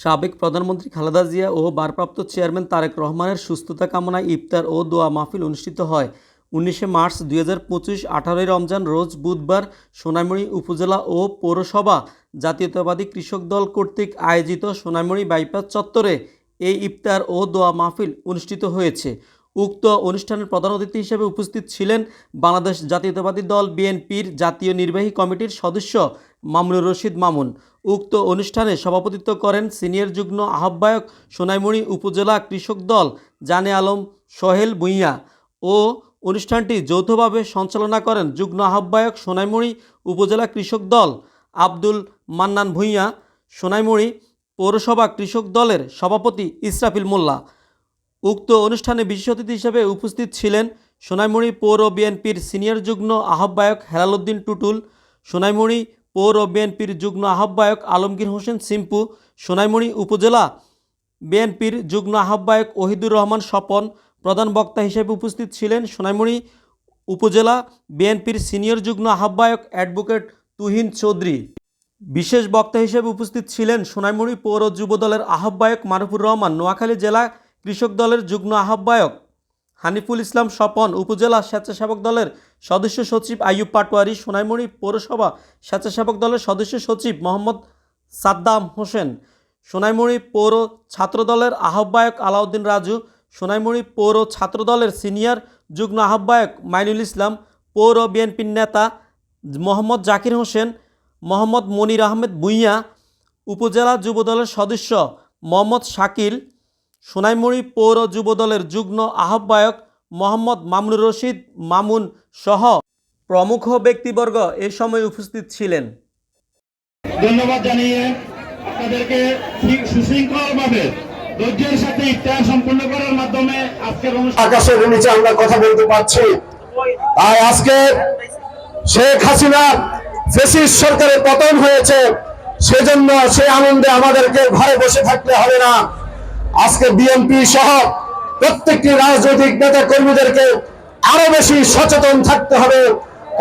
সাবেক প্রধানমন্ত্রী খালেদা জিয়া ও ভারপ্রাপ্ত চেয়ারম্যান তারেক রহমানের সুস্থতা কামনায় ইফতার ও দোয়া মাহফিল অনুষ্ঠিত হয়। উনিশে মার্চ দুই হাজার পঁচিশ আঠারোই রমজান রোজ বুধবার সোনাইমুড়ি উপজেলা ও পৌরসভা জাতীয়তাবাদী কৃষক দল কর্তৃক আয়োজিত সোনাইমুড়ি বাইপাস চত্বরে এই ইফতার ও দোয়া মাহফিল অনুষ্ঠিত হয়েছে। উক্ত অনুষ্ঠানের প্রধান অতিথি হিসেবে উপস্থিত ছিলেন বাংলাদেশ জাতীয়তাবাদী দল বিএনপির জাতীয় নির্বাহী কমিটির সদস্য মামুনুর রশিদ মামুন। উক্ত অনুষ্ঠানে সভাপতিত্ব করেন সিনিয়র যুগ্ম আহ্বায়ক সোনাইমুড়ি উপজেলা কৃষক দল জানে আলম, সোহেল ভুঁইয়া ও অনুষ্ঠানটি যৌথভাবে সঞ্চালনা করেন যুগ্ম আহ্বায়ক সোনাইমুড়ি উপজেলা কৃষক দল আব্দুল মান্নান ভুঁইয়া, সোনাইমুড়ি পৌরসভা কৃষক দলের সভাপতি ইসরাফিল মোল্লা। উক্ত অনুষ্ঠানে বিশেষ অতিথি হিসেবে উপস্থিত ছিলেন সোনাইমুড়ি পৌর বিএনপির সিনিয়র যুগ্ম আহ্বায়ক হেলালুদ্দিন টুটুল, সোনাইমুড়ি পৌর বিএনপির যুগ্ম আহ্বায়ক আলমগীর হোসেন সিম্পু, সোনাইমুড়ি উপজেলা বিএনপির যুগ্ম আহ্বায়ক ওহিদুর রহমান স্বপন, প্রধান বক্তা হিসেবে উপস্থিত ছিলেন সোনাইমুড়ি উপজেলা বিএনপির সিনিয়র যুগ্ম আহ্বায়ক অ্যাডভোকেট তুহিন চৌধুরী। বিশেষ বক্তা হিসেবে উপস্থিত ছিলেন সোনাইমুড়ি পৌর যুব দলের আহ্বায়ক মারুফুর রহমান, নোয়াখালী জেলা কৃষক দলের যুগ্ম আহ্বায়ক হানিফুল ইসলাম স্বপন উপজেলা স্বেচ্ছাসেবক দলের সদস্য সচিব আইয়ুব পাটোয়ারি, সোনাইমুড়ি পৌরসভা স্বেচ্ছাসেবক দলের সদস্য সচিব মোহাম্মদ সাদ্দাম হোসেন, সোনাইমুড়ি পৌর ছাত্র দলের আহ্বায়ক আলাউদ্দিন রাজু, সোনাইমুড়ি পৌর ছাত্র দলের সিনিয়র যুগ্ম আহ্বায়ক মাইনুল ইসলাম, পৌর বিএনপির নেতা মোহাম্মদ জাকির হোসেন, মোহাম্মদ মনির আহমেদ ভুঁইয়া, উপজেলা যুবদলের সদস্য মোহাম্মদ শাকিল সোনাইমুড়ি পৌর যুবদলের যুগ্ম আহ্বায়ক মোহাম্মদ মামুনুর রশিদ মামুন সহ প্রমুখ ব্যক্তিবর্গ এ সময় উপস্থিত ছিলেন। ধন্যবাদ জানিয়ে আপনাদেরকে ঠিক সুশৃঙ্খলভাবে ধৈর্যের সাথে ইফতার সম্পন্ন করার মাধ্যমে আজকের অনুষ্ঠান আকাশের নিচে আমরা কথা বলতে পারছি। তাই আজকে শেখ হাসিনা ফেসিস সরকারের পতন হয়েছে সেজন্য সে আনন্দে আমাদেরকে ঘরে বসে থাকতে হবে না। আজকে বিএনপি সহ প্রত্যেকটি রাজনৈতিক নেতা কর্মীদেরকে আরও বেশি সচেতন থাকতে হবে।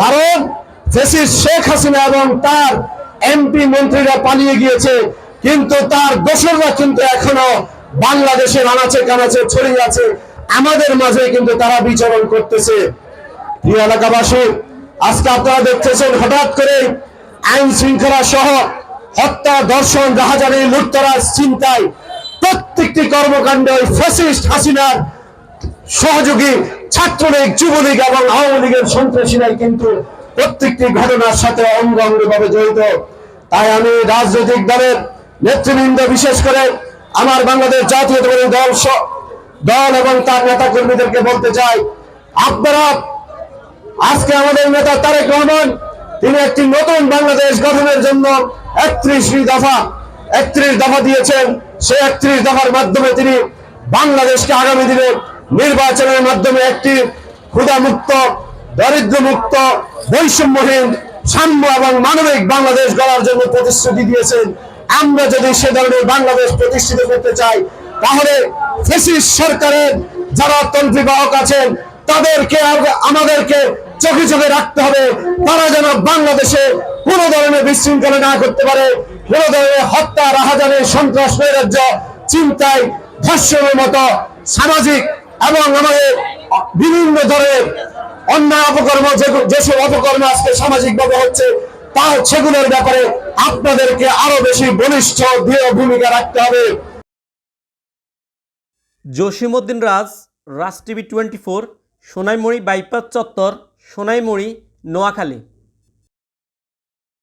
কারণ শেখ হাসিনা এবং তার এমপি মন্ত্রীরা পালিয়ে গিয়েছে, কিন্তু তার দোসররা কিন্তু এখনও বাংলাদেশের আনাচে কানাচে ছড়িয়ে আছে। আমাদের মাঝে কিন্তু তারা বিচরণ করতেছে। প্রিয় এলাকাবাসী, আজকে আপনারা দেখতেছেন হঠাৎ করে আইন শৃঙ্খলা সহ হত্যা দর্শন রাহাজানি, লুটতরাজ চিন্তায় প্রত্যেকটি কর্মকাণ্ড ওই ফ্যাসিস্ট হাসিনার সহযোগী ছাত্রলীগ, যুবলীগ এবং আওয়ামী লীগের সন্ত্রাসীরাই কিন্তু প্রত্যেকটি ঘটনার সাথে অঙ্গ অঙ্গভাবে জড়িত। তাই আমি রাজনৈতিক দলের নেতৃবৃন্দ, বিশেষ করে আমার বাংলাদেশ জাতীয়তাবাদী দল দল এবং তার নেতা কর্মীদেরকে বলতে চাই, আপনারা আজকে আমাদের নেতা তারেক রহমান, তিনি একটি নতুন বাংলাদেশ গঠনের জন্য একত্রিশ দফা একত্রিশ দফা দিয়েছেন। সেই একত্রিশ দফার মাধ্যমে তিনি বাংলাদেশকে আগামী দিনে নির্বাচনের মাধ্যমে একটি ক্ষুধামুক্ত দরিদ্র মুক্ত বৈষম্যহীন, সাম্য এবং মানবিক বাংলাদেশ গড়ার জন্য প্রতিশ্রুতি দিয়েছেন। আমরা যদি সে ধরনের বাংলাদেশ প্রতিষ্ঠিত করতে চাই, তাহলে সরকারের যারা তন্ত্রী বাহক আছেন, তাদেরকে আমাদেরকে চোখে চোখে রাখতে হবে। তারা যেন বাংলাদেশে কোনো ধরনের বিশৃঙ্খলা না করতে পারে। হত্যা, রাহাজানি, সন্ত্রাস, নৈরাজ্য, চিন্তায় ধর্ষণের মতো সামাজিক এবং আমাদের বিভিন্ন ধরনের অন্যায় অপকর্ম যেসব অপকর্ম আজকে সামাজিকভাবে হচ্ছে, তা সেগুলোর ব্যাপারে আপনাদেরকে আরও বেশি বলিষ্ঠ, দৃঢ় ভূমিকা রাখতে হবে। Jasimuddin Raj Raj TV twenty four, Sonaimuri bypass চত্বর, সোনাইমুড়ি, নোয়াখালী।